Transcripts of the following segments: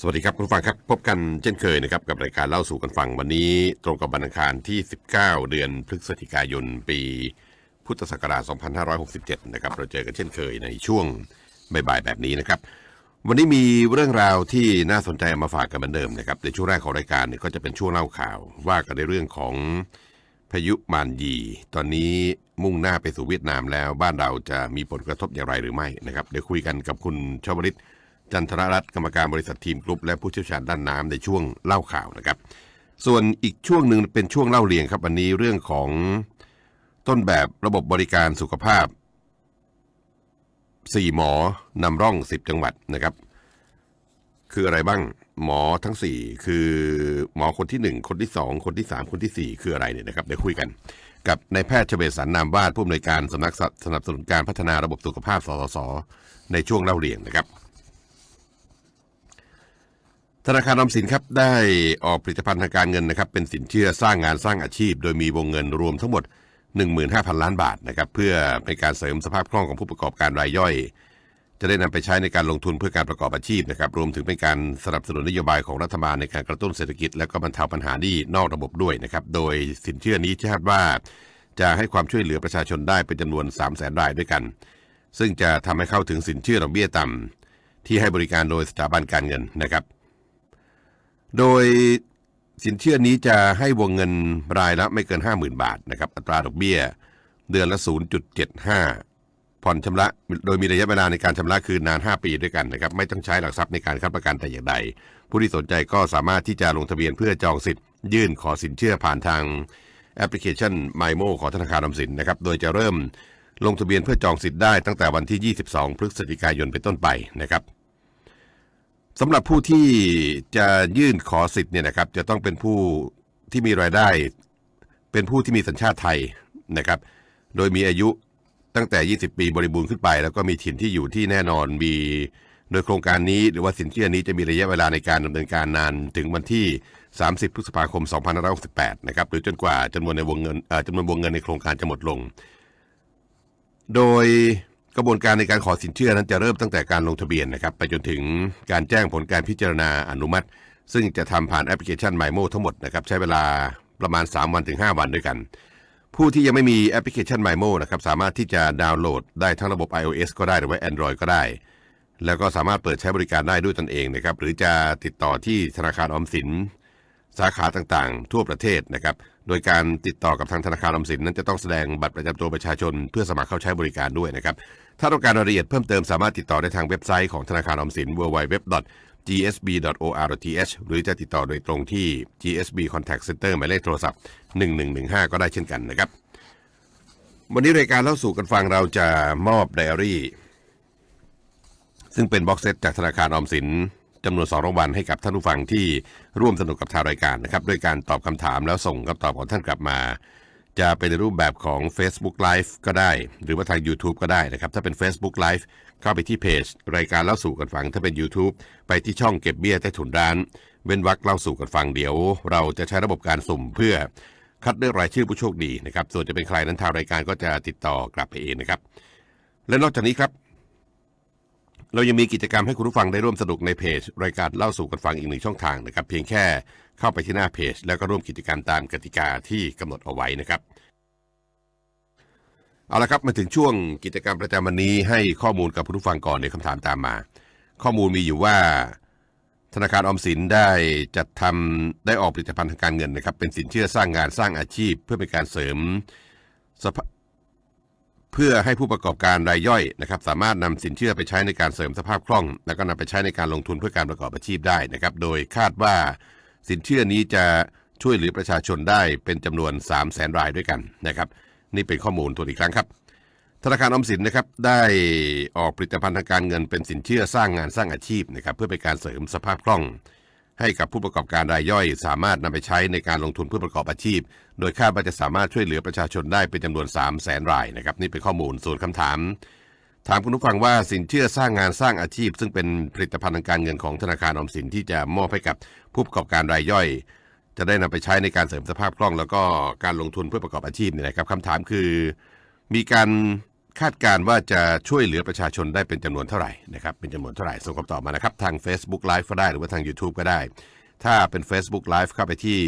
สวัสดีครับคุณฟังครับ พบกันเช่นเคยนะครับกับรายการเล่าสู่กันฟังวันนี้ ตรงกับวันอังคารที่ 19 เดือนพฤศจิกายน ปีพุทธศักราช 2567 นะครับเราเจอกันเช่นเคยในช่วงบ่ายๆแบบนี้นะครับ วันนี้มีเรื่องราวที่น่าสนใจมาฝากกันเหมือนเดิมนะครับในช่วงแรกของรายการเนี่ยก็จะเป็นช่วงเล่าข่าว ว่ากันในเรื่องของพายุมานยี ตอนนี้มุ่งหน้าไปสู่เวียดนามแล้วบ้านเราจะมีผลกระทบอย่างไรหรือไม่นะครับเดี๋ยวคุยกันกับคุณชวลิต จันทรรัตน์กรรมการบริษัททีมกรุ๊ปและผู้เชี่ยวชาญด้านน้ำในช่วงเล่าข่าวนะครับ ส่วนอีกช่วงหนึ่งเป็นช่วงเล่าเรียงครับวันนี้เรื่องของต้นแบบระบบบริการสุขภาพ4หมอนำร่อง10จังหวัดนะครับ คืออะไรบ้างหมอทั้ง4คือหมอคนที่1คนที่2คนที่3คนทีสี่4คืออะไรเนี่ยนะครับเดี๋ยวคุยกัน กับนายแพทย์เฉเบศสันนามวาดผู้อำนวยการสำนักสนับสนุนการพัฒนาระบบสุขภาพสสสในช่วงเล่าเรียงนะครับ ธนาคารออมสินครับได้ออกผลิตภัณฑ์ทางการเงินนะครับเป็นสินเชื่อสร้างงานสร้างอาชีพ โดยมีวงเงินรวมทั้งหมด 15,000 ล้านบาทนะครับเพื่อเป็นการเสริมสภาพคล่องของผู้ประกอบการรายย่อย จะได้นำไปใช้ในการลงทุนเพื่อการประกอบอาชีพนะครับรวมถึงเป็นการสนับสนุนนโยบายของรัฐบาลในการกระตุ้นเศรษฐกิจ และก็บรรเทาปัญหาหนี้นอกระบบด้วยนะครับโดยสินเชื่อนี้คาดว่า จะให้ความช่วยเหลือประชาชนได้เป็นจำนวน 3 0 0แสนรายด้วยกัน ซึ่งจะทำให้เข้าถึงสินเชื่อดอกเบี้ยต่ำที่ให้บริการโดยสถาบันการเงินนะครับ โดยสินเชื่อนี้จะให้วงเงินรายละไม่เกิน 50,000 บาทนะครับอัตราดอกเบี้ย เดือนละ 0.75 ผ่อนชำระ โดยมีระยะเวลาในการชำระคืนนาน 5 ปีด้วยกันนะครับไม่ต้องใช้หลักทรัพย์ในการค้ำประกันแต่อย่างใด ผู้ที่สนใจก็สามารถที่จะลงทะเบียนเพื่อจองสิทธิ์ยื่นขอสินเชื่อผ่านทางแอปพลิเคชัน m ม m o ของธนาคารออมสินนะครับโดยจะเริ่มลงทะเบียนเพื่อจองสิทธิ์ได้ตั้งแต่วันที่ 22 พฤศจิกายนเป็นต้นไปนะครับ สำหรับผู้ที่จะยื่นขอสิทธิ์เนี่ยนะครับ จะต้องเป็นผู้ที่มีรายได้ เป็นผู้ที่มีสัญชาติไทยนะครับ โดยมีอายุตั้งแต่ 20 ปีบริบูรณ์ขึ้นไป แล้วก็มีถิ่นที่อยู่ที่แน่นอนมี โดยโครงการนี้หรือว่าสินเชื่อนี้จะมีระยะเวลาในการดำเนินการนานถึงวันที่ 30 พฤษภาคม 2568 นะครับ หรือจนกว่าจำนวนในวงเงินจำนวนวงเงินในโครงการจะหมดลง โดย กระบวนการในการขอสินเชื่อนั้นจะเริ่มตั้งแต่การลงทะเบียนนะครับ ไปจนถึงการแจ้งผลการพิจารณาอนุมัติ ซึ่งจะทำผ่านแอปพลิเคชัน m ม m o ทั้งหมดนะครับใช้เวลาประมาณ 3 วันถึง 5 วันด้วยกัน ผู้ที่ยังไม่มีแอปพลิเคชัน m ม m o นะครับสามารถที่จะดาวน์โหลดได้ทั้งระบบ iOS ก็ได้หรือว่า Android ก็ได้ แล้วก็สามารถเปิดใช้บริการได้ด้วยตนเองนะครับหรือจะติดต่อที่ธนาคารออมสิน สาขาต่างๆ ทั่วประเทศนะครับ โดยการติดต่อกับทางธนาคารออมสินนั้นจะต้องแสดงบัตรประจำตัวประชาชน เพื่อสมัครเข้าใช้บริการด้วยนะครับ ถ้าต้องการรายละเอียดเพิ่มเติมสามารถติดต่อได้ทางเว็บไซต์ของธนาคารออมสิน www.gsb.or.th หรือจะติดต่อโดยตรงที่ GSB Contact Center หมายเลขโทรศัพท์ 1115 ก็ได้เช่นกันนะครับ วันนี้รายการเล่าสู่กันฟังเราจะมอบไดอารี่ ซึ่งเป็นบ็อกเซตจากธนาคารออมสิน จำนวน2รางวัลให้กับท่านผู้ฟังที่ร่วมสนุกกับทางรายการนะครับด้วยการตอบคำถามแล้วส่งคำตอบของท่านกลับมา จะเป็นในรูปแบบของ Facebook Live ก็ได้ หรือว่าทาง YouTube ก็ได้นะครับ ถ้าเป็น Facebook Live เข้าไปที่เพจ รายการเล่าสู่กันฟัง ถ้าเป็น YouTube ไปที่ช่องเก็บเบี้ยใต้ถุนร้าน เว้นวรรคเล่าสู่กันฟังเดี๋ยว เราจะใช้ระบบการสุ่มเพื่อคัดเลือกรายชื่อผู้โชคดีนะครับ ส่วนจะเป็นใครนั้นทางรายการก็จะติดต่อกลับไปเองนะครับ และนอกจากนี้ครับ เรายังมีกิจกรรมให้คุณผู้ฟังได้ร่วมสนุกในเพจ รายการเล่าสู่กันฟังอีกหนึ่งช่องทางนะครับ เพียงแค่เข้าไปที่หน้าเพจ แล้วก็ร่วมกิจกรรมตามกติกาที่กำหนดเอาไว้นะครับ เอาละครับมาถึงช่วงกิจกรรมประจำวันนี้ให้ข้อมูลกับคุณผู้ฟังก่อนในคำถามตามมา ข้อมูลมีอยู่ว่า ธนาคารออมสินได้จัดทำได้ออกผลิตภัณฑ์ทางการเงินนะครับ เป็นสินเชื่อสร้างงานสร้างอาชีพ เพื่อเป็นการเสริมสภา เพื่อให้ผู้ประกอบการรายย่อยนะครับสามารถนำสินเชื่อไปใช้ในการเสริมสภาพคล่อง แล้วก็นำไปใช้ในการลงทุนเพื่อการประกอบอาชีพได้นะครับ โดยคาดว่าสินเชื่อนี้จะช่วยเหลือประชาชนได้เป็นจำนวน 3 0 0แสนรายด้วยกันนะครับ นี่เป็นข้อมูลตัวอีกครั้งครับ ธนาคารออมสินนะครับได้ออกผลิตภัณฑ์ทางการเงินเป็นสินเชื่อสร้างงานสร้างอาชีพนะครับเพื่อเป็นการเสริมสภาพคล่อง ให้กับผู้ประกอบการรายย่อย สามารถนำไปใช้ในการลงทุนเพื่อประกอบอาชีพ โดยคาดว่าจะสามารถช่วยเหลือประชาชนได้เป็นจำนวน 3 0 0แสนรายนะครับนี่เป็นข้อมูลส่วนคำถาม ถามคุณผู้ฟังว่าสินเชื่อสร้างงานสร้างอาชีพ ซึ่งเป็นผลิตภัณฑ์ทางการเงินของธนาคารออมสินที่จะมอบให้กับผู้ประกอบการรายย่อย จะได้นำไปใช้ในการเสริมสภาพคล่อง แล้วก็การลงทุนเพื่อประกอบอาชีพเนี่ยนะครับคำถามคือ มีการ คาดการ์ว่าจะช่วยเหลือประชาชนได้เป็นจำนวนเท่าไหร่นะครับเป็นจำนวนเท่าไหร่ส่งคำตอบมานะครับ ทาง Facebook Live ก็ได้หรือว่าทาง YouTube ก็ได้ ถ้าเป็น Facebook Live เข้าไปที่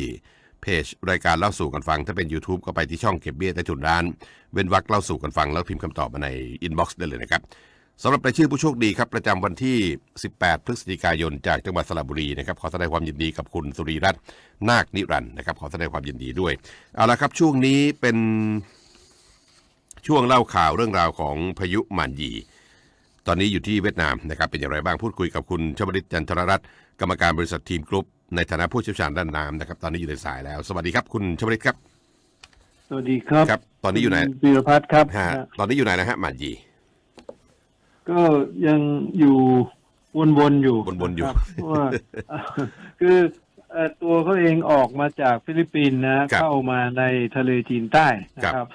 เพจรายการเล่าสู่กันฟัง ถ้าเป็น YouTube ก็ไปที่ช่องเก็บเบี้ยใต้ถุนร้าน เว้นวรรคเล่าสู่กันฟัง แล้วพิมพ์คำตอบมาในอินบ็อกซ์ได้เลยนะครับสำหรับรายชื่อผู้โชคดีครับประจำวันที่ 18 พฤศจิกายนจากจังหวัดสระบุรีนะครับขอแสดงความยินดีกับคุณสุรีรัตน์นาคนิรันด์นะครับขอแสดงความยินดีด้วยเอาละครับช่วงนี้เป็น ช่วงเล่าข่าวเรื่องราวของพายุหมานยี ตอนนี้อยู่ที่เวียดนามนะครับเป็นอย่างไรบ้างพูดคุยกับคุณชวลิตจันทรรัตน์กรรมการบริษัททีมกรุ๊ปในฐานะผู้เชี่ยวชาญด้านน้ำนะครับ ตอนนี้อยู่ในสายแล้ว สวัสดีครับ คุณชวลิตครับ สวัสดีครับครับ ตอนนี้อยู่ไหนคุณปีรพัฒน์ครับฮะตอนนี้อยู่ไหนนะฮะหมานยีก็ยังอยู่วนๆอยู่วนๆอยู่ครับเพราะว่าคือเอ่อตัวเขาเองออกมาจากฟิลิปปินส์นะครับเข้ามาในทะเลจีนใต้นะคครัรับบ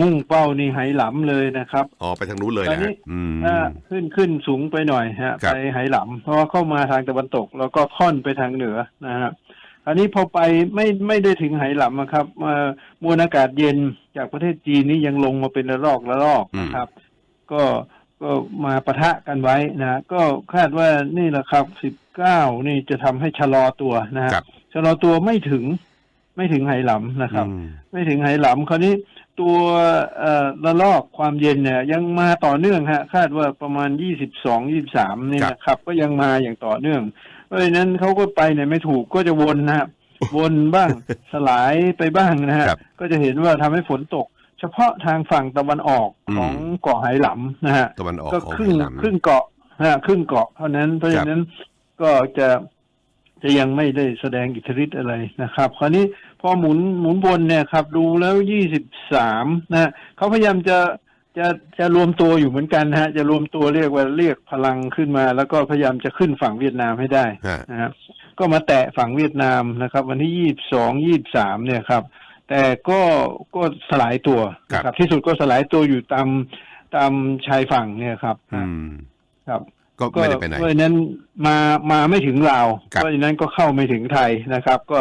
มุ่งเป้านี่ไหหลำเลยนะครับ อ๋อไปทางนู้นเลยตอนนะนี้ฮะอืม อ่าขึ้นขึ้นสูงไปหน่อยฮะครับ ไปไหหลำเพราะว่าเข้ามาทางตะวันตก แล้วก็ค่อนไปทางเหนือนะฮะอันนี้พอไปไม่ไม่ได้ถึงไหหลำอะครับมามวลอากาศเย็นจากประเทศจีนนี่ยังลงมาเป็นระลอกระลอกนะครับ ก็ก็มาปะทะกันไว้นะก็คาดว่านี่แหละครับสิบเก้านี่จะทำให้ชะลอตัวนะฮะครับชะลอตัวไม่ถึงไม่ถึงไหหลำนะครับ อืม ไม่ถึงไหหลำคราวนี้ ตัวเอ่อระลอกความเย็นเนี่ย ยังมาต่อเนื่องฮะ คาดว่าประมาณยี่สิบสองยี่สามนี่นะครับ ก็ยังมาอย่างต่อเนื่อง เพราะฉะนั้นเขาก็ไปเนี่ยไม่ถูกก็จะวนนะฮะวนบ้างสลายไปบ้างนะฮะครับก็จะเห็นว่าทำให้ฝนตก เฉพาะทางฝั่งตะวันออกอืมของเกาะไหหลำนะฮะตะวันออกก็ของครึ่งไหหลำครึ่งเกาะฮะครึ่งเกาะเท่านั้นเพราะฉะนั้นก็จะ จะยังไม่ได้แสดงอิทธิฤทธิ์อะไรนะครับ คราวนี้พอหมุนหมุนวนเนี่ยครับ ดูแล้วยี่สิบสามนะเขาพยายามจะจะจะรวมตัวอยู่เหมือนกันนะฮะ จะรวมตัวเรียกว่าเรียกพลังขึ้นมา แล้วก็พยายามจะขึ้นฝั่งเวียดนามให้ได้ฮะนะฮะก็มาแตะฝั่งเวียดนามนะครับ วันที่ยี่สองยี่สามเนี่ยครับ แต่ก็ก็สลายตัวนะครับที่สุดก็สลายตัวอยู่ตามตามชายฝั่งเนี่ยครับอืมครับ ก็ไม่ได้ไปไหนเพราะฉะนั้นมามาไม่ถึงลาวครับเพราะฉะนั้นก็เข้าไม่ถึงไทยนะครับ ก็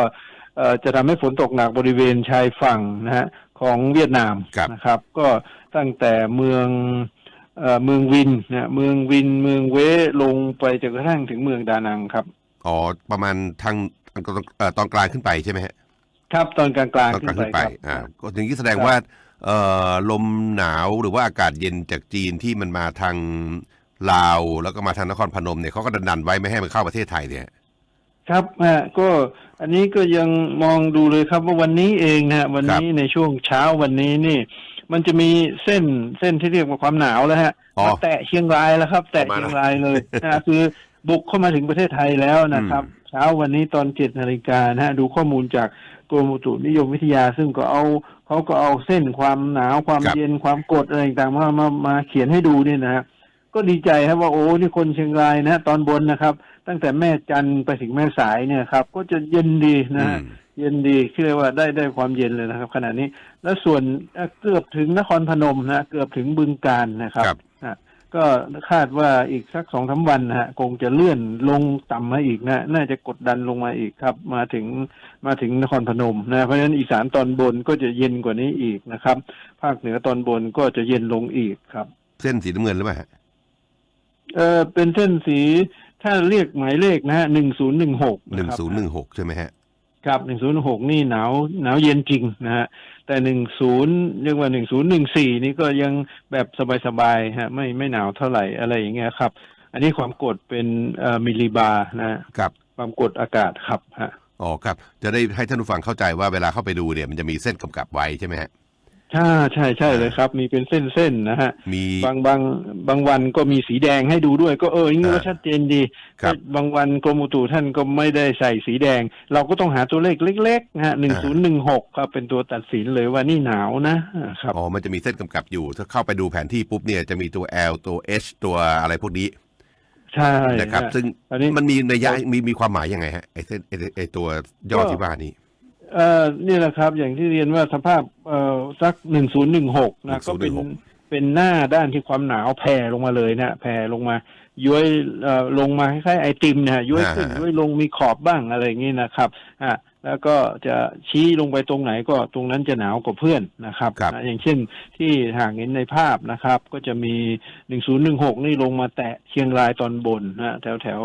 เอ่อจะทำให้ฝนตกหนักบริเวณชายฝั่งนะฮะของเวียดนามครับนะครับ ก็ตั้งแต่เมืองเอ่อเมืองวินนะเมืองวินเมืองเวลงไปจนกระทั่งถึงเมืองดานังครับอ๋อประมาณทางทางตอนเอ่อตอนกลางขึ้นไปใช่ไหมฮะครับตอนกลางๆตอนขึ้กลางนไปขึ้นไปครับอ่าก็ถึงที่แสดงครับว่าเอ่อลมหนาวหรือว่าอากาศเย็นจากจีนที่มันมาทาง ลาวแล้วก็มาทางนครพนมเนี่ยเขาก็ดันๆไว้ไม่ให้มันเข้าประเทศไทยเนี่ยครับฮะก็อันนี้ก็ยังมองดูเลยครับว่าวันนี้เองนะฮะวันนี้ในช่วงเช้าวันนี้นี่ มันจะมีเส้นเส้นที่เรียกว่าความหนาวแล้วฮะอ๋อมาแตะเชียงรายแล้วครับ แตะประมาณเชียงรายเลยนะฮะคือบุกเข้ามาถึงประเทศไทยแล้วนะครับอืมเช้าวันนี้ตอนเจ็ดนาฬิกานะฮะดูข้อมูลจากกรมอุตุนิยมวิทยา ซึ่งก็เอาเขาก็เอาเส้นความหนาวความครับเย็นความกดอะไรต่างๆมามามาเขียนให้ดูเนี่ยนะฮะ ก็ดีใจครับว่าโอ้นี่คนเชียงรายนะตอนบนนะครับ ตั้งแต่แม่จันทร์ไปถึงแม่สายเนี่ยครับ ก็จะเย็นดีนะอืฮะมเย็นดีคือเรียกว่าได้ได้ความเย็นเลยนะครับ ขณะนี้แล้วส่วนเอ่อเกือบถึงนครพนมนะเกือบถึงบึงการนะครับครับอะก็คาดว่าอีกสักสองสาวันนะฮะคงจะเลื่อนลงต่ำมาอีกนะ น่าจะกดดันลงมาอีกครับ มาถึงมาถึงนครพนมนะเพราะฉะนั้นอีสานตอนบนก็จะเย็นกว่านี้อีกนะครับ ภาคเหนือตอนบนก็จะเย็นลงอีกครับ เส้นสีน้ำเงินหรือเปล่าฮะ เออเป็นเส้นสีถ้าเรียกหมายเลขนะฮะหนึ่งศูนย์หนึ่งหกหนึ่งศูนย์หนึ่งหกใช่ไหมฮะครับหนึ่งศูนย์หกนี่หนาวหนาวเย็นจริงนะฮะแต่หนึ่งศูนย์เรียกว่าหนึ่งศูนย์หนึ่งสี่นี่ก็ยังแบบสบายๆฮะไม่ไม่หนาวเท่าไหร่อะไรอย่างเงี้ยครับ อันนี้ความกดเป็นเอ่อมิลลิบาร์นะฮะครับความกดอากาศครับฮะอ๋อครับ จะได้ให้ท่านผู้ฟังเข้าใจว่าเวลาเข้าไปดูเนี่ยมันจะมีเส้นกำกับไว้ใช่ไหมฮะ ใช่ใช่ใช่เลยครับ มีเป็นเส้นๆนะฮะมีบางบางบางวันก็มีสีแดงให้ดูด้วย ก็เอออย่างนี้ก็อ่าชัดเจนดีครับบางวันกรมอุตุท่านก็ไม่ได้ใส่สีแดง เราก็ต้องหาตัวเลขเล็กๆนะฮะหนึ่งศูนย์หนึ่งหกครับเป็นตัวตัดสินเลยว่านี่หนาวนะอ่าครับอ๋อมันจะมีเส้นกำกับอยู่ ถ้าเข้าไปดูแผนที่ปุ๊บเนี่ยจะมีตัว L ตัว H ตัวอะไรพวกนี้ใช่นะครับฮะซึ่งอันนี้มันมีนัยยะมีมีความหมายยังไงฮะไอ้เส้นไอ้ไอ้ตัวย่อก็ที่ว่านี้ เอ่อนี่แหละครับ อย่างที่เรียนว่าสภาพเอ่อสักหนึ่งศูนย์หนึ่งหกนะก็เป็น1016เป็นหน้าด้านที่ความหนาวแผ่ลงมาเลยนะแผ่ลงมาย้อยเอ่อลงมาคล้ายๆไอติมนะฮะย้อยขึ้นอ่าย้อยลงมีขอบบ้างอะไรอย่างนี้นะครับอะแล้วก็จะชี้ลงไปตรงไหนก็ตรงนั้นจะหนาวกว่าเพื่อนนะครับครับนะอย่างเช่นที่ห่างเห็นในภาพนะครับ ก็จะมี 1016 นี่ลงมาแตะเชียงรายตอนบนนะแถวแถว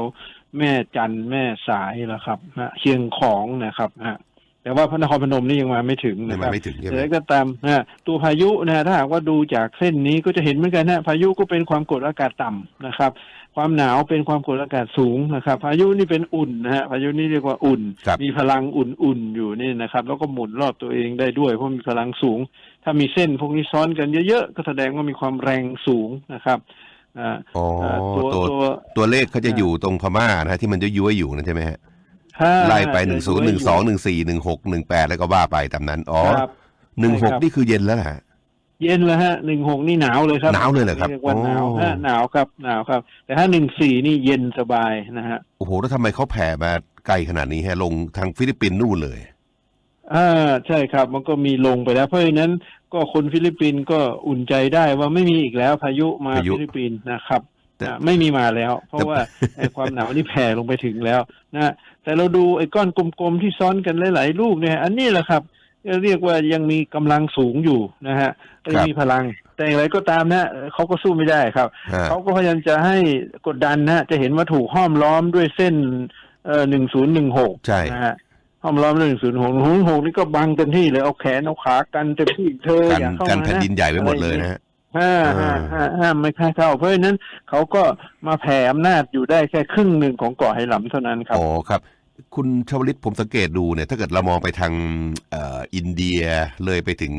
แม่จันทร์แม่สายแล้วครับนะเชียงของนะครับนะ แต่ว่าพระนครพนมนี่ยังมาไม่ถึงยันะงคมารับไม่ถึงใช่ไหม แต่แล้วก็ตามนะตัวพายุนะฮะถ้าหากว่าดูจากเส้นนี้ก็จะเห็นเหมือนกันนะพายุก็เป็นความกดอากาศต่ำนะครับ ความหนาวเป็นความกดอากาศสูงนะครับ พายุนี่เป็นอุ่นนะฮะพายุนี่เรียกว่าอุ่น ครับ มีพลังอุ่นๆอยู่นี่นะครับ แล้วก็หมุนรอบตัวเองได้ด้วยเพราะมีพลังสูง ถ้ามีเส้นพวกนี้ซ้อนกันเยอะๆก็แสดงว่ามีความแรงสูงนะครับอ่าอ๋ออ่าตัวตัวตัว ตัวเลขเขาจะอยู่ตรงพม่านะฮะที่มันจะย้วยอยู่นั่นใช่ไหมฮะถ้า ไล่ไปหนึ่งศูนย์หนึ่งสองหนึ่งสี่หนึ่งหกหนึ่งแปดแล้วก็ว่าไปตามนั้นอ๋อครับหนึ่งหกใช่ครับนี่คือเย็นแล้วนะฮะเย็นแล้วฮะหนึ่งหกนี่หนาวเลยครับหนาวเลยเหรอครับเรียกว่าหนาวโอ้ฮะหนาวครับหนาวครับ แต่ถ้าหนึ่งสี่นี่เย็นสบายนะฮะโอ้โหแล้วทำไมเขาแผ่มาไกลขนาดนี้ฮะลงทางฟิลิปปินส์นู่นเลยอ่าใช่ครับ มันก็มีลงไปแล้ว เพราะฉะนั้นก็คนฟิลิปปินส์ก็อุ่นใจได้ว่าไม่มีอีกแล้วพายุมาพายุฟิลิปปินส์นะครับ แต่อ่าไม่มีมาแล้ว เพราะแต่ว่าไอ้ความหนาวนี่แผ่ลงไปถึงแล้วนะแต่เราดูไอ้ก้อนกลมๆที่ซ้อนกันหลายๆลูกเนี่ย อันนี้แหละครับเรียกว่ายังมีกำลังสูงอยู่นะฮะยังมีพลัง แต่อย่างไรก็ตามนะเขาก็สู้ไม่ได้ครับฮะเขาก็พยายามจะให้กดดันนะจะเห็นว่าถูกห้อมล้อมด้วยเส้นเอ่อหนึ่งศูนย์หนึ่งหกใช่นะฮะห้อมล้อมด้วยหนึ่งศูนย์หกหนึ่งหกนี่ก็บังเต็มที่เลยเอาแขนเอาขากันเต็มที่เธอกันอย่าเข้ากันมาแผ่นดินใหญ่ไปหมดเลยนะฮะ ห้าอ่าห้าห้าห้ามไม่ค่าเข้า เพราะฉะนั้นเขาก็มาแผ่อำนาจอยู่ได้แค่ครึ่งหนึ่งของเกาะไหหลำเท่านั้นครับอ๋อครับ คุณชวลิตผมสังเกตดูเนี่ย ถ้าเกิดเรามองไปทางเอ่ออินเดียเลยไปถึง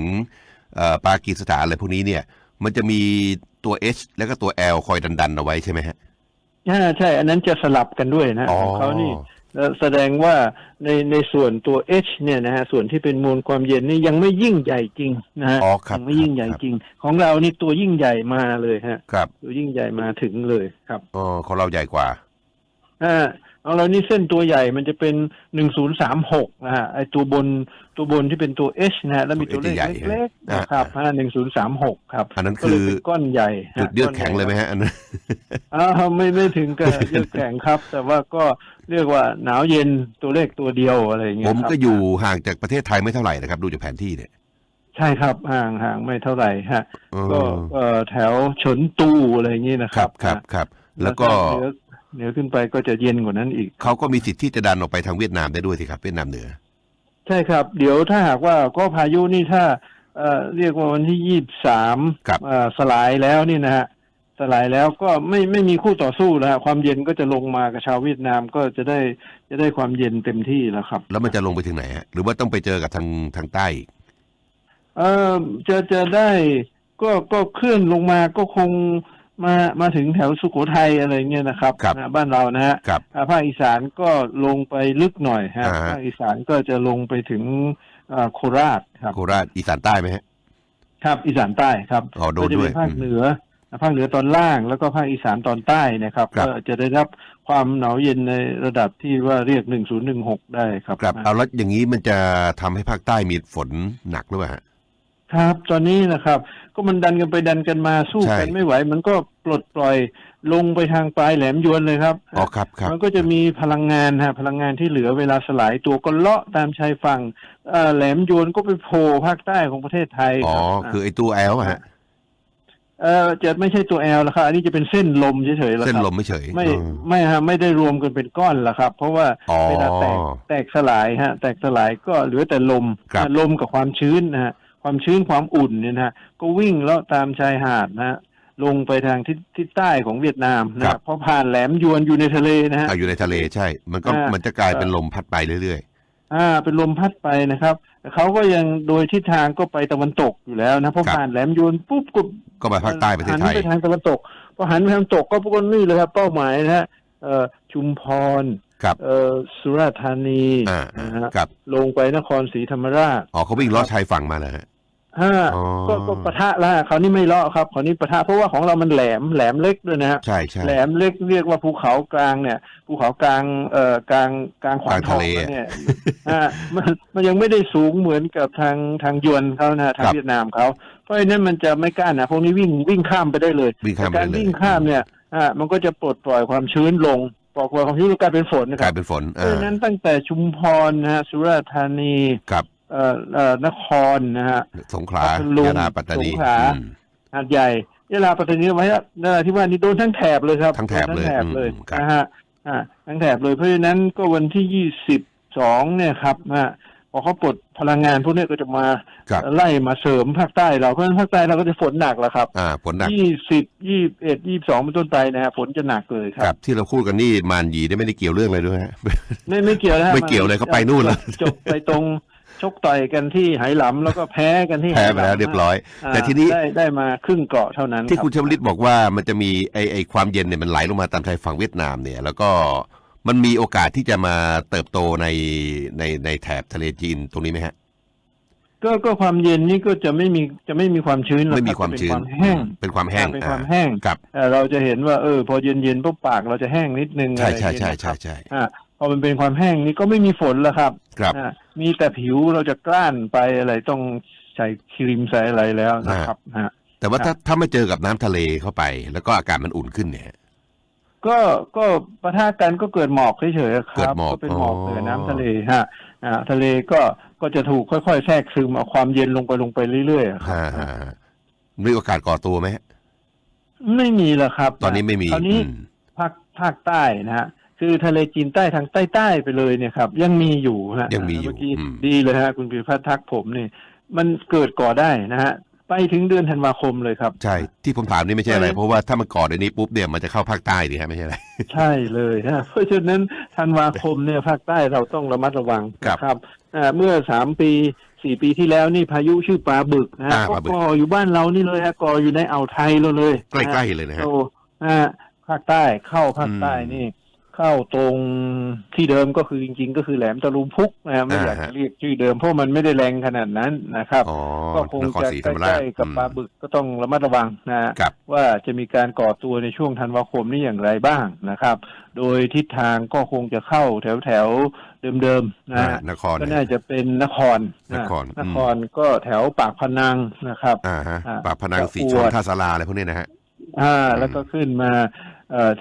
เอ่อปากีสถานอะไรพวกนี้เนี่ย มันจะมีตัว H แล้วก็ตัว L คอยดันๆเอาไว้ใช่ไหมฮะอ่าใช่ อันนั้นจะสลับกันด้วยนะอ๋อของเขานี่แล้ว แสดงว่าในในส่วนตัว H เนี่ยนะฮะส่วนที่เป็นมวลความเย็นนี่ยังไม่ยิ่งใหญ่จริงนะฮะอ๋อครับยังไม่ยิ่งใหญ่ครับจริง ของเรานี่ตัวยิ่งใหญ่มาเลยฮะครับ ตัวยิ่งใหญ่มาถึงเลยครับอ๋อของเราใหญ่กว่าอ่า ของเรานี่เส้นตัวใหญ่มันจะเป็นหนึ่งศูนย์สามหกนะฮะไอตัวบนตัวบนที่เป็นตัว H นะฮะแล้วมีตัวเลขตัว H ใหญ่เล็กๆอ่านะครับห้าหนึ่งศูนย์สามหกครับ อันนั้นก็คืเลยอเป็นก้อนใหญ่ฮะจุดเยือกแข็งเลยไหมฮะอันนั้นอ้าวไม่ไม่ถึงกับเยือกแข็งครับ แต่ว่าก็เรียกว่าหนาวเย็นตัวเลขตัวเดียวอะไรอย่างเงี้ผยมครับก็อยู่ห่างจากประเทศไทยไม่เท่าไหร่นะครับ ดูจากแผนที่เนี่ยใช่ครับห่างห่างไม่เท่าไหร่ฮะเออก็เอ่อแถวเฉินตูอะไรอย่างงี้นะคครัรับบครับครับแล้วก็ เหนือเหนือขึ้นไปก็จะเย็นกว่านั้นอีก เขาก็มีสิทธิ์ที่จะดันออกไปทางเวียดนามได้ด้วยสิครับเวียดนามเหนือ ใช่ครับ เดี๋ยวถ้าหากว่าก็พายุนี่ถ้าเอ่อเรียกว่าวันที่ยี่สามครับ สลายแล้วนี่นะฮะสลายแล้วก็ไม่ไม่มีคู่ต่อสู้แล้วฮะความเย็นก็จะลงมากับชาวเวียดนามก็จะได้จะได้ความเย็นเต็มที่แล้วครับ แล้วมันจะลงไปถึงไหนฮะหรือว่าต้องไปเจอกับทางทางใต้อีกเออจะจะได้ก็ก็เคลื่อนลงมาก็คง มามาถึงแถวสุโขทัยอะไรเงี้ยนะครับครับนะบ้านเรานะฮะครับอ่าภาคอีสานก็ลงไปลึกหน่อยฮะอ่าฮะ ภาคอีสานก็จะลงไปถึงอ่าโคราชครับ โคราชอีสานใต้ไหมฮะ ครับอีสานใต้ครับอ๋อโดนก็จะด้วเป็ยนภาคอืมเหนือภาคเหนือตอนล่างแล้วก็ภาคอีสานตอนใต้นะครับ ครับ ก็จะได้รับความหนาวเย็นในระดับที่ว่าเรียกหนึ่งศูนย์หนึ่งหกได้ครับครับ เอาแล้วอย่างนี้มันจะทำให้ภาคใต้มีฝนหนักหรือเปล่าฮะ ครับ ตอนนี้นะครับ ก็มันดันกันไปดันกันมาสู้ใช่กันไม่ไหว มันก็ปลดปล่อยลงไปทางปลายแหลมยวนเลยครับ อ๋อครับครับ มันก็จะมีพลังงานฮะพลังงานที่เหลือเวลาสลายตัวก็เลาะตามชายฝั่งเอ่อแหลมยวนก็ไปโผล่ภาคใต้ของประเทศไทยอ๋อ รับคือไอ้ตัวแอลฮะ เออจะไม่ใช่ตัวแอลแล้วครับอันนี้จะเป็นเส้นลมเฉยๆแล้วเส้นครับลมไม่เฉยไม่อืม ไม่ฮะไม่ได้รวมกันเป็นก้อนละครับ เพราะว่าอ๋อเวลาแตกแตกสลายฮะ แตกสลายก็เหลือแต่ลมครับลมกับความชื้นนะฮะ ความชื้นความอุ่นเนี่ยนะฮะก็วิ่งแล้วตามชายหาดนะฮะลงไปทางทิศทิศใต้ของเวียดนามนะครัฮะบ พอผ่านแหลมยวนอยู่ในทะเลนะฮะ อะอยู่ในทะเลใช่ มันก็อ่ามั มันจะกลายเป็นลมพัดไปเรื่อย อ่าเป็นลมพัดไปนะครับแต่เขาก็ยังโดยทิศทางก็ไปตะวันตกอยู่แล้วนะพอครับ ผ่านแหลมยวนปุ๊บก็ ๆ ก็มาภาคใต้ประเทศไทหัย นไปทางตะวันตกพอหันไปทางตกก็พวกนี่เลยครับเป้าหมายนะฮะเอ่อชุมพรครับ เอ่อสุราษฎร์ธานีอ่านะฮะครับ ลงไปนครศรีธรรมราช อ๋อเขาวิ่งลอดชายฝั่งมาเลยฮะ ฮะอ๋อ ก็ก็ปะทะละคราวนี้ไม่เลาะครับคราวนี้ปะทะเพราะว่าของเรามันแหลมแหลมเล็กด้วยนะฮะใช่ใช่ แหลมเล็กเรียกว่าภูเขากลางเนี่ย ภูเขากลางเอ่อกลางกลางขวางกลางทะเลทองเนี่ยฮะมันมันยังไม่ได้สูงเหมือนกับทางทางยวนเขานะฮะทางครับ เวียดนามเขาเพราะฉะนั้นมันจะไม่กล้านะพวกนี้วิ่งวิ่งข้ามไปได้เลยวิ่งข้ามไปการเลยวิ่งข้ามเนี่ยอ่ามันก็จะปลดปล่อยความชื้นลงก่อกวนความชื้นแล้วกลายเป็นฝนนะกคลารัยบเป็นฝนเพราะฉะนั้นตั้งแต่ชุมพรนะฮะสุราษฎร์ธานี ครับ เอ่อเอ่อนครนะฮะสงขลาพัทลุงยะลาปัตตานีสงขลาอืม หาดใหญ่ยะลาปัตตานีไว้นราธิวาสนี่โดนทั้งแถบเลยครับทั้งแถบเลยโดนทั้งแถบเลยอืมครับ นะฮะอ่าทั้งแถบเลยเพราะฉะนั้นก็วันที่ยี่สิบสองเนี่ยครับนะฮะพอเขาปลดพลังงานพวกเนี้ยก็จะมาครับไล่มาเสริมภาคใต้เราเพราะฉะนั้นภาคใต้เราก็จะฝนหนักแล้วครับอ่าฝนหนักยี่สิบยี่สิบเอ็ดยี่สิบสองเป็นต้นไปนะฮะฝนจะหนักเลยคครัรับบที่เราพูดกันนี่มานยีได้ไม่ได้เกี่ยวเรื่องเลยด้วยฮะ ไม่ไม่เกี่ยวนะฮะไม่เกี่ยวเลยเขาไปนู่นแล้ว จบไปตรง ชกต่อยกันที่ไหหลำแล้วก็แพ้กันที่แพ้ไปแล้วเรียบร้อยาแต่ทีนี้ได้ได้มาครึ่งเกาะเท่านั้น ที่รับคุณชวลิตบอกว่ามันจะมีไอไอความเย็นเนี่ยมันไหลลงมาตามชายฝั่งเวียดนามเนี่ย แล้วก็มันมีโอกาสที่จะมาเติบโตในในในแถบทะเลจีนตรงนี้ไหมฮะก็ก็ความเย็นนี่ก็จะไม่มีจะไม่มีความชื้นหรอกไม่มีรับความจะชื้นเป็นความแห้งเป็นความแห้งเป็นความอ่แห้งครับเอ่อเราจะเห็นว่าเออพอเย็นเย็นๆปุ๊บปากเราจะแห้งนิดนึงใช่อะไรใช่อย่างใช่เงี้ยใช่นะครับใช่ อ่าพอมันเป็นความแห้งนี่ก็ไม่มีฝนแล้วครับครับอ่ามีแต่ผิวเราจะกล้านไปอะไรต้องใส่ครีมใส่อะไรแล้วนะครับฮะแต่ว่าถ้าถ้ามาเจอกับน้ำทะเลเข้าไป แล้วก็อากาศมันอุ่นขึ้นเนี่ย ก็ก็ปะทะกันก็เกิดหมอกเฉยๆคเกิรัดบหมอกก็เป็นหมอกอ๋อเกิดน้ำทะเลฮะอ่าทะเลก็ก็จะถูกค่อยๆแทรกซึมเอาความเย็นลงไปลงไปเรื่อยๆครับฮ่าฮ่าฮ่ามีโอกาสก่อตัวไหมฮะไม่มีแล้วครับ ตอนนี้ไม่มีคราวนี้อืมภาคภาคใต้นะฮะ คือทะเลจีนใต้ทางใต้ใต้ๆไปเลยเนี่ยครับ ยังมีอยู่ฮะยังมีอยู่เมื่อกี้อืม ดีเลยฮะคุณพิพัฒน์ทักผมนี่มันเกิดก่อได้นะฮะไปถึงเดือนธันวาคมเลยครับ ใช่ที่ผมถามนี่ไม่ใช่อะไรใช่เพราะว่าถ้ามันก่อในนี้ปุ๊บเนี่ยมันจะเข้าภาคใต้ดีฮะไม่ใช่อะไร ใช่เลยฮะเพราะฉะนั้นธันวาคมเนี่ยภาคใต้เราต้องระมัดระวังครับนะครับอ่าเมื่อสามปีสี่ปีที่แล้วนี่พายุชื่อปลาบึกนะฮะอ่าก็ปลาบึก ก่ออยู่บ้านเรานี่เลยฮะก่ออยู่ในอ่าวไทยเราเลยใกล้ๆเลยนะฮะ โอ้ฮะภาคใต้เข้าภาคใต้อืมนี่ เข้าตรงที่เดิมก็คือจริง ๆ ก็คือแหลมตะลุมพุกนะฮะไม่อยากอ่าฮะจะเรียกชื่อเดิมเพราะมันไม่ได้แรงขนาดนั้นนะครับอ๋อก็คงนครจะศรีใกธรรมราชล้ๆกับปลาบึกก็ต้องระมัดระวังนะฮะครับว่าจะมีการก่อตัวในช่วงธันวาคมนี่อย่างไรบ้างนะครับ โดยทิศทางก็คงจะเข้าแถวแถวๆเดิมๆนะอ่าฮะนครก็เนี่ยน่าจะเป็นนครนครนอืมครก็แถวปากพนังนะครับอ่าฮะอ่าปากพนังจะสีอชวนดท่าสาราอะไรพวกนี้นะฮะอ่าอืมแล้วก็ขึ้นมาเอ่อ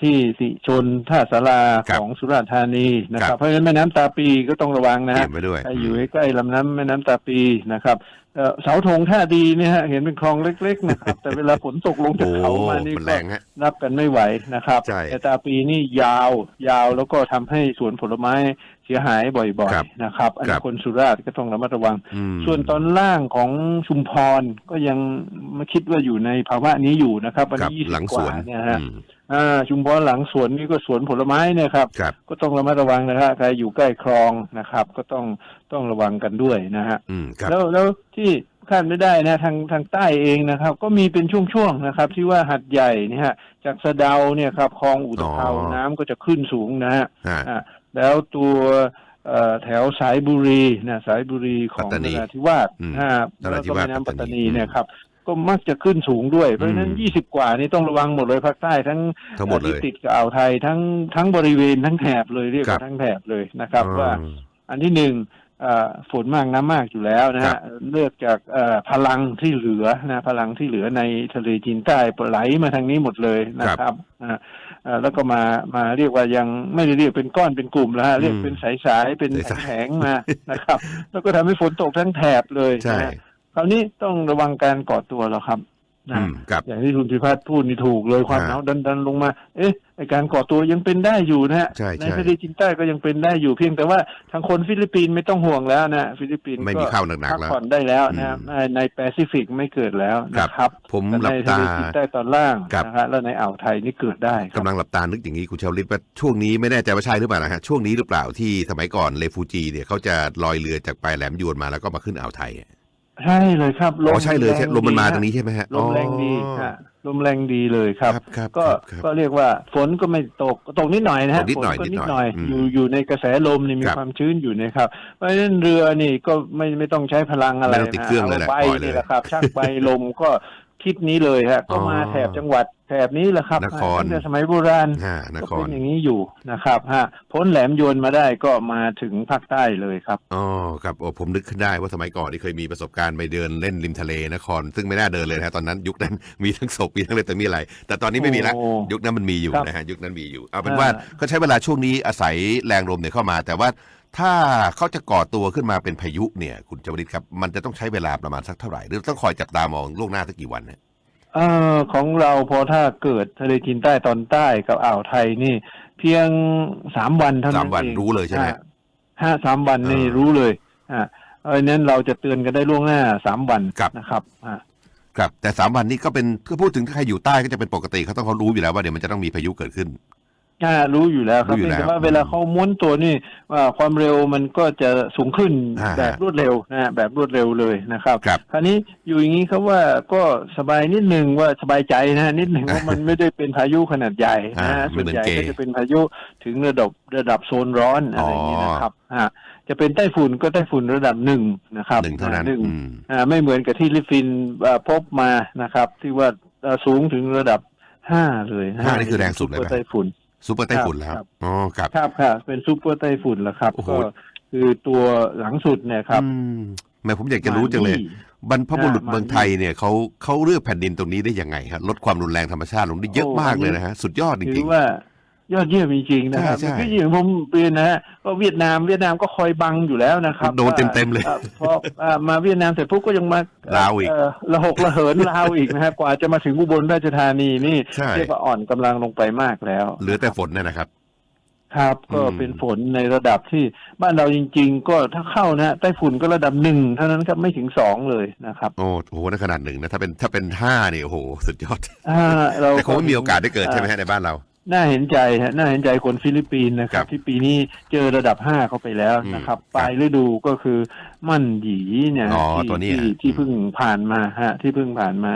ที่สิชนท่าสาราครับของสุราษฎร์ธานีนะคครัรับบเพราะฉะนั้นแม่น้ำตาปีก็ต้องระวังนะเตรีฮะยมไว้ด้วยใครอยู่ใกล้ๆลำน้ำแม่น้ำตาปีนะครับเอ่อเสาธงท่าดีเนี่ยฮะเห็นเป็นคลองเล็ก ๆ นะครับ แต่เวลาฝนตกลงจากโอ้เขามานี่มันก็แรงฮะนับกันไม่ไหวนะครับใช่แต่ตาปีนี่ยาวยาวแล้วก็ทำให้สวนผลไม้เสียหายบ่อยครับๆนะครับ อันครันี้บคนสุราษฎร์ก็ต้องระมัดระวังอืมส่วนตอนล่างของชุมพรก็ยังมาคิดว่าอยู่ในภาวะนี้อยู่นะครับวันครับนี้ยี่สิหลังบกสวว่านเนี่ยฮะอืมอ่าชุมพรหลังสวนนี่ก็สวนผลไม้เนี่ยครับครับ ก็ต้องระมัดระวังนะครับใครอยู่ใกล้คลองนะครับ ก็ต้องต้องระวังกันด้วยนะฮะอืมครับแล้วแล้วที่คาดไม่ได้นะทางทางใต้เองนะครับ ก็มีเป็นช่วงๆนะครับ ที่ว่าหัดใหญ่เนี่ยฮะจากสะเดาเนี่ยครับคลองอุตภเปาอ๋อน้ำก็จะขึ้นสูงนะฮะฮะอ่า แล้วตัวเอ่อแถวสายบุรีนะสายบุรีของปัตตานีนราธิวาสอืมอ่านราแล้วธิก็วาสแม่น้ำปัปัตตตาตานีนีเนี่ยครับก็มักจะขึ้นสูงด้วย เพราะฉะนั้นอืมยี่สิบกว่านี่ต้องระวังหมดเลยภาคใต้ทั้งทั้งหมดเลยที่ติดกับอ่าวไทยทั้งทั้งบริเวณทั้งแถบเลยเรียกครัว่าบทั้งแถบเลยนะครับ ว่าอืมอันที่หนึ่งเอ่อฝนมากน้ำมากอยู่แล้วนะครัฮะบเลือกจากเอ่อพลังที่เหลือนะพลังที่เหลือในทะเลจีนใต้ไหลมาทางนี้หมดเลยนะครับอ่าเอ่อ แล้วก็มามาเรียกว่ายังไม่ได้เรียกเป็นก้อนเป็นกลุ่มแล้วฮะเรียกเป็นสายสายๆเป็นสายๆแผงๆมานะครับ แล้วก็ทำให้ฝนตกทั้งแถบเลยใช่นะฮะคราวนี้ต้องระวังการก่อตัวแล้วครับ นะอืมครับอย่างที่คุณพิพัฒน์พูดนี่ถูกเลยความฮะหนาวดันดันๆลงมา เอ๊ะไอการก่อตัวยังเป็นได้อยู่นะฮะใช่ใช่ทะเลจีนใต้ก็ยังเป็นได้อยู่เพียงแต่ว่าทางคนฟิลิปปินส์ไม่ต้องห่วงแล้วนะฟิลิปปินส์ไม่ก็มีเข้าหนักพักๆแล้วผ่อนได้แล้วนะอืมในในแปซิฟิกไม่เกิดแล้วนะครับ ผมแต่หลัในบทะตาเลจีนใต้ตอนล่างครับนะฮะแล้วในอ่าวไทยนี่เกิดได้ครับกำลังหลับตานึกอย่างนี้คุณชาวลิตว่าช่วงนี้ไม่แน่ใจว่าใช่หรือเปล่านะฮะช่วงนี้หรือเปล่าที่สมัยก่อนเลฟูจีเนี่ยเขาจะลอยเรือจากปลายแหลมยวนมาแล้วก็มาขึ้นอ่าวไทย ใช่เลยครับอ๋อใช่เลยใช่แรงลมมันมาดีะตรงนี้ใช่ไหมฮะลมแรงดีอ๋อ ฮะลมแรงดีเลยครับครับครับก็ครับ ก็เรียกว่าฝนก็ไม่ตกตกนิดหน่อยนะฮะตกนิดหน่อยฝก็นินิดดหหน่น่ออยยอืมอยู่อยู่ในกระแสลมนี่มีครับความชื้นอยู่นะครับ เพราะฉะนั้นเรือนี่ก็ไม่ไม่ต้องใช้พลังอะไรไม่ต้องติดเครื่องเลยแหละาใบปล่อยเลย นี่แหละครับชักใบ ลมก็ คิดนี้เลยฮะก็มาอ๋อแถบจังหวัดแถบนี้แหละครับนครตั้งแต่สมัยโบราณอ่านคก็เป็รนอย่างนี้อยู่นะครับฮะพ้นแหลมยวนมาได้ก็มาถึงภาคใต้เลยครับอ๋อครับโอ้ผมนึกขึ้นได้ว่าสมัยก่อนที่เคยมีประสบการณ์ไปเดินเล่นริมทะเลนคร ซึ่งไม่น่าเดินเลยนะฮะตอนนั้นยุคนั้นมีทั้งศพมีทั้งอะไรแต่มีอะไร แต่ตอนนี้ไม่มีละโอ้ยุคนั้นมันมีอยู่ครับนะฮะยุคนั้นมีอยู่เอาเป็นอ่าว่าก็ใช้เวลาช่วงนี้อาศัยแรงลมเนี่ยเข้ามา แต่ว่า ถ้าเขาจะก่อตัวขึ้นมาเป็นพายุเนี่ย คุณจวริตครับ มันจะต้องใช้เวลาประมาณสักเท่าไหร่ หรือต้องคอยจับตามองล่วงหน้าสักกี่วันเนี่ยเอ่อของเราพอถ้าเกิดทะเลจีนใต้ตอนใต้กับอ่าวไทยนี่ เพียงสามวันเท่าสานั้มนวันเองรู้เลยใช่ไหมห้าห้าสามวันนี่เออรู้เลยอ่าเพราะฉะนั้นเราจะเตือนกันได้ล่วงหน้าสามวันครับ นะครับอ่า ครับ แต่สามวันนี้ก็เป็นก็พูดถึงถ้าใครอยู่ใต้ก็จะเป็นปกติเขาต้องเขารู้อยู่แล้วว่าเดี๋ยวมันจะต้องมีพายุเกิดขึ้น อ่ารู้อยู่แล้วครับรู้อยู่แล้วเพียงแต่ว่าเวลาเขาม้วนตัวนี่ว่าความเร็วมันก็จะสูงขึ้นอ่าแบบรวดเร็วนะฮะแบบรวดเร็วเลยนะครับครับคราวนี้อยู่อย่างนี้ครับว่าก็สบายนิดนึงว่าสบายใจนะฮะนิดหนึ่งว่ามันไม่ได้เป็นพายุขนาดใหญ่นะฮะอ่าไม่ส่วนเหมือนใหญ่เกก็จะเป็นพายุถึงระดับระดับโซนร้อนอะไรอย่างนี้นะครับฮะจะเป็นไต้ฝุ่นก็ไต้ฝุ่นระดับหนึ่งนะครับหนึ่งเท่านั้นหนึ่ง อืม อ่าไม่เหมือนกับที่ลิฟฟินเอ่อพบมานะครับ ที่ว่าเอ่อสูงถึงระดับห้าเลยะห้านี่คือแรงสุดเลยไหมซุปปอร์ไต้ฝุ่น ซูเปอร์ไต้ฝุ่นแล้วครับ อ๋อครับ ครับครับเป็นซูเปอร์ไต้ฝุ่นแล้วครับ โอ้โห ก็คือตัวหลังสุดเนี่ยครับ อืมแม่ผมอยากจะรู้จังเลยมานี่บรรพบุรุษอ่ามาเมืองไทยเนี่ยเขาเขาเลือกแผ่นดินตรงนี้ได้ยังไงครับลดความรุนแรงธรรมชาติลงได้เยอะโอ้มากอันนี้เลยนะฮะ สุดยอดจถืริอง ว่า ยอดเยี่ยมจริงๆนะครับใช่ใช่ คืออย่างผมเรียนนะฮะก็เวียดนามเวียดนามก็คอยบังอยู่แล้วนะครับโดนเต็มๆเลย อ่าพออ่ามาเวียดนามเสร็จปุ๊บก็ยังมาลาวอีกเระหกระเหินลาวอีกนะฮะกว่าจะมาถึงอุบลราชธานีนี่ใช่ เรียกว่าอ่อนกำลังลงไปมากแล้ว เหลือแต่ฝนเนี่ยนะครับ ครับก็อืม เป็นฝนในระดับที่บ้านเราจริง ๆ ก็ถ้าเข้านะไต้ฝุ่นก็ระดับหนึ่งเท่านั้นครับไม่ถึงสองเลยนะครับโอ้โหนั่นขนาดหนึ่งนะถ้าเป็นถ้าเป็นห้าเนี่ยโอ้โหสุดยอด อ่าเราแต่คงไม่มีโอกาสได้เกิดใช่ไหมฮะในบ้านเรา น่าเห็นใจฮะน่าเห็นใจคนฟิลิปปินส์นะคครัรับบที่ปีนี้เจอระดับห้าเข้าไปแล้วนะครับอืมปลายฤดูก็คือมั่นหยีเนี่ยอ๋อที่ตัวนี้ที่ฮะที่เพิ่งผ่านมาฮะ ที่เพิ่งผ่านมา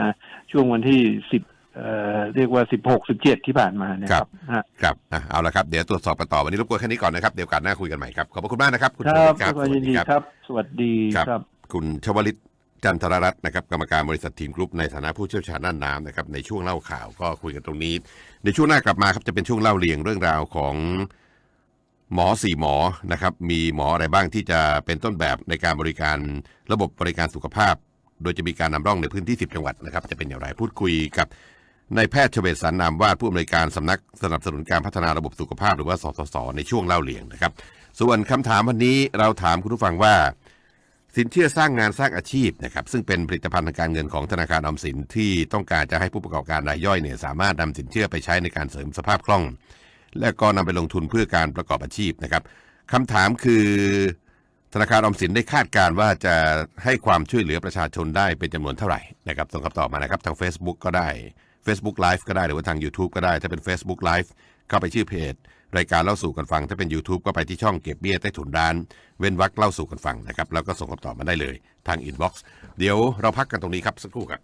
ช่วงวันที่สิบเอ่อเรียกว่าสิบหกสิบเจ็ดที่ผ่านมาเนี่ยครับฮะครับอะเอาละครับ เดี๋ยวตรวจสอบกันต่อ วันนี้รบกวนแค่นี้ก่อนนะครับ เดี๋ยวโอกาสหน้าคุยกันใหม่ครับ ขอบพระคุณมากนะครับ คุณคชรัวบลิตครับด้วยความยินดีสวัสครับสวัสดีครับครับคุณชวลิต จันทรรัตน์นะครับกรรมการบริษัททีมกรุ๊ปในฐานะผู้เชี่ยวชาญด้านน้ำนะครับในช่วงเล่าข่าวก็คุยกันตรงนี้ ในช่วงหน้ากลับมาครับจะเป็นช่วงเล่าเรียงเรื่องราวของหมอสี่หมอนะครับมีหมออะไรบ้างที่จะเป็นต้นแบบในการบริการระบบบริการสุขภาพ โดยจะมีการนำร่องในพื้นที่ 10 จังหวัดนะครับจะเป็นอย่างไรพูดคุยกับนายแพทย์เฉวตสันนามวาดผู้อำนวยการสำนักสนับสนุนการพัฒนาระบบสุขภาพหรือว่าสสสในช่วงเล่าเรียงนะครับ ส่วนคำถามวันนี้เราถามคุณผู้ฟังว่า สินเชื่อสร้างงานสร้างอาชีพนะครับซึ่งเป็นผลิตภัณฑ์ทางการเงินของธนาคารออมสินที่ต้องการจะให้ผู้ประกอบการรายย่อยเนี่ยสามารถนำสินเชื่อไปใช้ในการเสริมสภาพคล่อง และก็นำไปลงทุนเพื่อการประกอบอาชีพนะครับคำถามคือธนาคารออมสินได้คาดการณ์ว่าจะให้ความช่วยเหลือประชาชนได้เป็นจำนวนเท่าไหร่นะครับส่งคำตอบมานะครับทาง Facebook ก็ได้ Facebook Live ก็ได้หรือว่าทาง YouTube ก็ได้ ถ้าเป็น Facebook Live เข้าไปชื่อเพจ รายการเล่าสู่กันฟังถ้าเป็น YouTube ก็ไปที่ช่องเก็บเบี้ยใต้ถุนร้าน เว้นวักเล่าสู่กันฟังนะครับแล้วก็ส่งคำตอบมาได้เลยทางอินบ็อกซ์เดี๋ยวเราพักกันตรงนี้ครับสักครู่ครับ